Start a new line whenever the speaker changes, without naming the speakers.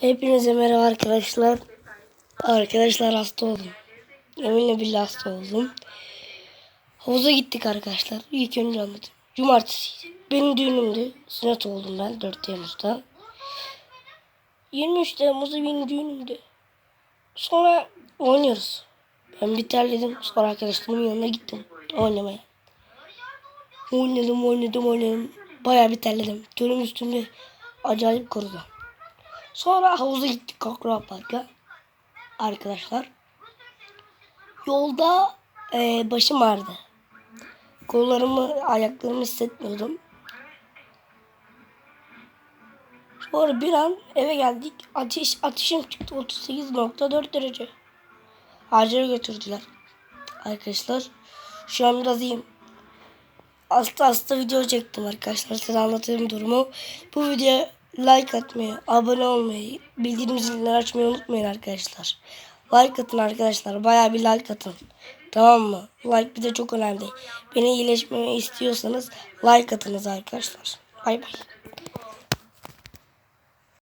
Hepinize merhaba arkadaşlar. Arkadaşlar hasta oldum. Yeminle billahi hasta oldum. Havuza gittik arkadaşlar. İlk önce anlatayım. Cumartesi. Benim düğünümdü. Sünnet oldum ben 4 Temmuz'da. 23 Temmuz'da benim düğünümdü. Sonra oynuyoruz. Ben bir terledim. Sonra arkadaşlarımın yanına gittim oynamaya. Oynadım oynadım oynadım. Bayağı bir terledim. Tülüm üstümde acayip kurudu. Sonra havuza gittik Kakra Park'a. Arkadaşlar. Yolda e, başım ağrıdı. Kollarımı, ayaklarımı hissetmiyordum. Sonra bir an eve geldik. Ateş, ateşim çıktı 38.4 derece. Acile götürdüler. Arkadaşlar. Şu an biraz iyiyim. Hasta hasta video çektim arkadaşlar. Size anlatayım durumu. Bu videoya like atmayı, abone olmayı, bildirim zilini açmayı unutmayın arkadaşlar. Like atın arkadaşlar. Bayağı bir like atın. Tamam mı? Like bir de çok önemli. Beni iyileşmemi istiyorsanız like atınız arkadaşlar. Bay bay.